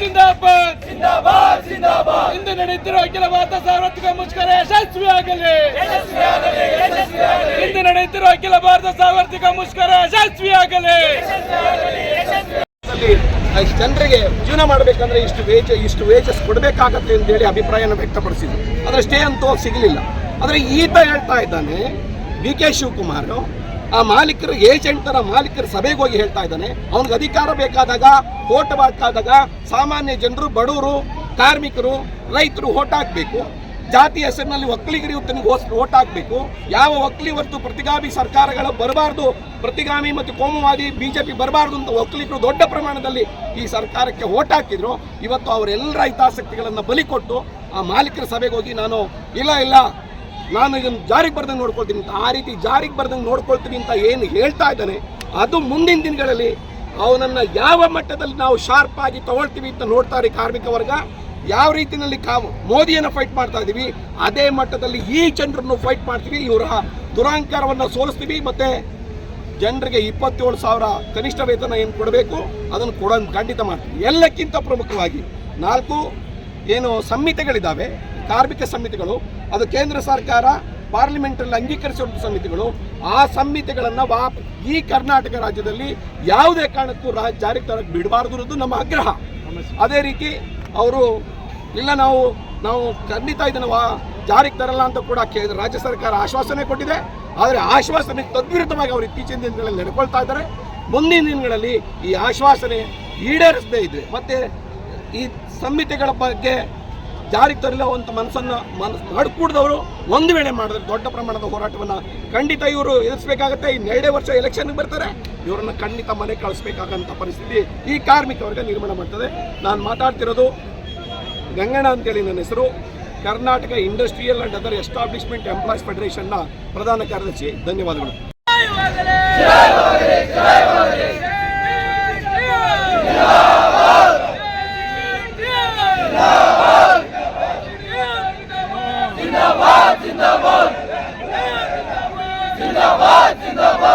ಜಿಂದಾಬಾದ್. ಜಿಂದಾಬಾದ್ ಜಿಂದಾಬಾದ್. ಇಂದು ನಡೆಯುತ್ತಿರುವ ಅಖಿಲ ಭಾರತ ಸಾರ್ವತ್ರಿಕ ಮುಷ್ಕರ ಯಶಸ್ವಿಯಾಗಲಿ ಇಂದು ನಡೆಯುತ್ತಿರುವ ಅಖಿಲ ಭಾರತ ಸಾರ್ವತ್ರಿಕ ಮುಷ್ಕರ ಯಶಸ್ವಿಯಾಗಲಿ ಜನರಿಗೆ ಜೀವನ ಮಾಡಬೇಕಂದ್ರೆ ಇಷ್ಟು ವೇಜ ಇಷ್ಟು ವೇಜಸ್ ಕೊಡಬೇಕಾಗತ್ತೆ ಅಂತೇಳಿ ಅಭಿಪ್ರಾಯನ ವ್ಯಕ್ತಪಡಿಸಿದ್ರು. ಆದರೆ ಸ್ಟೇ ಅಂತೂ ಸಿಗಲಿಲ್ಲ. ಆದರೆ ಈತ ಹೇಳ್ತಾ ಇದ್ದಾನೆ ಬಿ ಕೆ ಶಿವಕುಮಾರ್ ಆ ಮಾಲೀಕರು ಏಜೆಂಟ್ ತರ ಮಾಲೀಕರ ಸಭೆಗೆ ಹೋಗಿ ಹೇಳ್ತಾ ಇದ್ದಾನೆ. ಅವನಿಗೆ ಅಧಿಕಾರ ಬೇಕಾದಾಗ ಓಟ್ ಬಾಕಾದಾಗ ಸಾಮಾನ್ಯ ಜನರು, ಬಡವರು, ಕಾರ್ಮಿಕರು, ರೈತರು ಓಟ್ ಹಾಕಬೇಕು. ಜಾತಿ ಹೆಸರಿನಲ್ಲಿ ಒಕ್ಕಲಿಗರಿ ಓಟ್ ಹಾಕಬೇಕು. ಯಾವ ಒಕ್ಕಲಿ ಹೊರತು ಪ್ರತಿಗಾಮಿ ಸರ್ಕಾರಗಳು ಬರಬಾರ್ದು, ಪ್ರತಿಗಾಮಿ ಮತ್ತು ಕೋಮುವಾದಿ ಬಿಜೆಪಿ ಬರಬಾರ್ದು ಅಂತ ಒಕ್ಕಲಿಗರು ದೊಡ್ಡ ಪ್ರಮಾಣದಲ್ಲಿ ಈ ಸರ್ಕಾರಕ್ಕೆ ಓಟ್ ಹಾಕಿದ್ರು. ಇವತ್ತು ಅವರೆಲ್ಲರ ಹಿತಾಸಕ್ತಿಗಳನ್ನು ಬಲಿ ಕೊಟ್ಟು ಆ ಮಾಲೀಕರ ಸಭೆಗೆ ಹೋಗಿ, ನಾನು ಇಲ್ಲ ಇಲ್ಲ ನಾನು ಇದನ್ನು ಜಾರಿಗೆ ಬರ್ದಂಗೆ ನೋಡ್ಕೊಳ್ತೀನಿ ಅಂತ, ಆ ರೀತಿ ಜಾರಿಗೆ ಬರ್ದಂಗೆ ನೋಡ್ಕೊಳ್ತೀನಿ ಅಂತ ಏನು ಹೇಳ್ತಾ ಇದ್ದಾನೆ, ಅದು ಮುಂದಿನ ದಿನಗಳಲ್ಲಿ ಅವನನ್ನು ಯಾವ ಮಟ್ಟದಲ್ಲಿ ನಾವು ಶಾರ್ಪ್ ಆಗಿ ತಗೊಳ್ತೀವಿ ಅಂತ ನೋಡ್ತಾರೆ ಕಾರ್ಮಿಕ ವರ್ಗ, ಯಾವ ರೀತಿಯಲ್ಲಿ ಕಾ, ಮೋದಿಯನ್ನು ಫೈಟ್ ಮಾಡ್ತಾ ಇದ್ದೀವಿ, ಅದೇ ಮಟ್ಟದಲ್ಲಿ ಈ ಜನರನ್ನು ಫೈಟ್ ಮಾಡ್ತೀವಿ, ಇವರ ದುರಾಂಕಾರವನ್ನು ಸೋಲಿಸ್ತೀವಿ, ಮತ್ತು ಜನರಿಗೆ ಇಪ್ಪತ್ತೇಳು ಸಾವಿರ ಕನಿಷ್ಠ ವೇತನ ಏನು ಕೊಡಬೇಕು, ಅದನ್ನು ಕೊಡೋದು ಖಂಡಿತ ಮಾಡ್ತೀವಿ. ಎಲ್ಲಕ್ಕಿಂತ ಪ್ರಮುಖವಾಗಿ ನಾಲ್ಕು ಏನು ಸಂಹಿತೆಗಳಿದ್ದಾವೆ, ಕಾರ್ಮಿಕ ಸಂಹಿತೆಗಳು ಅದು ಕೇಂದ್ರ ಸರ್ಕಾರ ಪಾರ್ಲಿಮೆಂಟಲ್ಲಿ ಅಂಗೀಕರಿಸಿರುವ ಸಮಿತಿಗಳು, ಆ ಸಂಹಿತೆಗಳನ್ನು ಈ ಕರ್ನಾಟಕ ರಾಜ್ಯದಲ್ಲಿ ಯಾವುದೇ ಕಾರಣಕ್ಕೂ ರಾ, ಜಾರಿಗೆ ತರಕ್ಕೆ ಬಿಡಬಾರ್ದು ಅನ್ನೋದು ನಮ್ಮ ಆಗ್ರಹ. ಅದೇ ರೀತಿ ಅವರು, ಇಲ್ಲ ನಾವು ನಾವು ಖಂಡಿತ ಇದನ್ನು ವಾ, ಜಾರಿಗೆ ತರಲ್ಲ ಅಂತ ಕೂಡ ರಾಜ್ಯ ಸರ್ಕಾರ ಆಶ್ವಾಸನೆ ಕೊಟ್ಟಿದೆ. ಆದರೆ ಆಶ್ವಾಸನೆ ತದ್ವಿರುದ್ಧವಾಗಿ ಅವರು ಇತ್ತೀಚಿನ ದಿನಗಳಲ್ಲಿ ನಡ್ಕೊಳ್ತಾ ಇದ್ದಾರೆ. ಮುಂದಿನ ದಿನಗಳಲ್ಲಿ ಈ ಆಶ್ವಾಸನೆ ಈಡೇರಿಸದೇ ಇದೆ. ಮತ್ತೆ ಈ ಸಂಹಿತೆಗಳ ಬಗ್ಗೆ ಜಾರಿಗೆ ತರಲ್ಲ ಅಂತ ಮನಸ್ಸನ್ನು ಮನಸ್ಸು ನಡ್ಕೂಡ್ದವರು ಒಂದು ವೇಳೆ ಮಾಡಿದ್ರೆ ದೊಡ್ಡ ಪ್ರಮಾಣದ ಹೋರಾಟವನ್ನು ಖಂಡಿತ ಇವರು ಎದುರಿಸಬೇಕಾಗತ್ತೆ. ಇನ್ನೆರಡೇ ವರ್ಷ ಎಲೆಕ್ಷನ್ಗೆ ಬರ್ತಾರೆ. ಇವರನ್ನು ಖಂಡಿತ ಮನೆ ಕಳಿಸ್ಬೇಕಾಗಂಥ ಪರಿಸ್ಥಿತಿ ಈ ಕಾರ್ಮಿಕ ವರ್ಗ ನಿರ್ಮಾಣ ಮಾಡ್ತದೆ. ನಾನು ಮಾತಾಡ್ತಿರೋದು ಗಂಗಣ ಅಂತೇಳಿ ನನ್ನ ಹೆಸರು. Karnataka industrial and other establishment employees ಫೆಡರೇಷನ್ನ ಪ್ರಧಾನ ಕಾರ್ಯದರ್ಶಿ. ಧನ್ಯವಾದಗಳು. জিন্দাবাদ